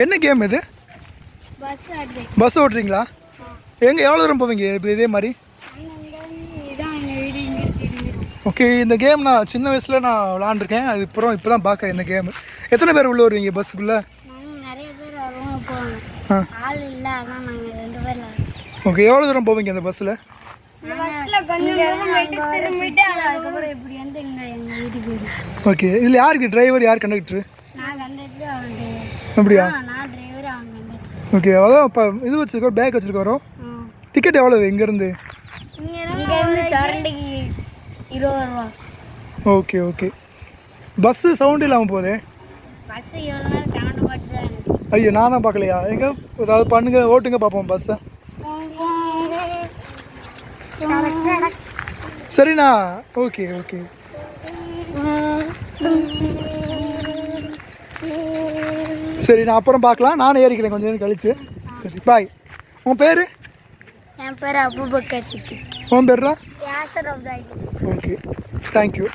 என்ன கேம் இது? பஸ் ஓட்டுறீங்களா? எங்கே எவ்வளோ தூரம் போவீங்க? இப்போ இதே மாதிரி? ஓகே இந்த கேம் நான் சின்ன வயசில் நான் விளாண்டுருக்கேன். அதுக்கப்புறம் இப்போ தான் பார்க்குறேன் இந்த கேம் எத்தனை பேர் உள்ளே வருவீங்க பஸ்ஸுக்குள்ளே நாங்கள் நிறைய பேர் வருவோம் போவாங்க ஆ. ஆள் இல்லை அதான் நாங்கள் ரெண்டு பேர் ஓகே எவ்வளோ தூரம் போவீங்க இந்த பஸ்ஸில் ஓகே இதில் யாருக்கு டிரைவர் யார் கண்டக்டர் அப்படியா? ஓகே அதான் இப்போ இது வச்சுருக்கோம் பேக் வச்சுருக்கோம் டிக்கெட் எவ்வளோ இங்கேருந்து? இருபது ரூபா. Okay okay. பஸ்ஸு சவுண்டு இல்லாமல் போதே ஐயோ நான் தான் பார்க்கலையா? எங்கே? ஏதாவது பண்ணுங்க ஓட்டுங்க பார்ப்போம் பஸ்ஸை சரிண்ணா. Okay okay. சரி நான் அப்புறம் பார்க்கலாம். நானும் ஏறிக்கிறேன். கொஞ்சம் நேரம் கழிச்சு. சரி பாய் உன் பேர்? என் பேர் அபுபக்கர் சித்தி உன் பேர்ரா? Okay thank you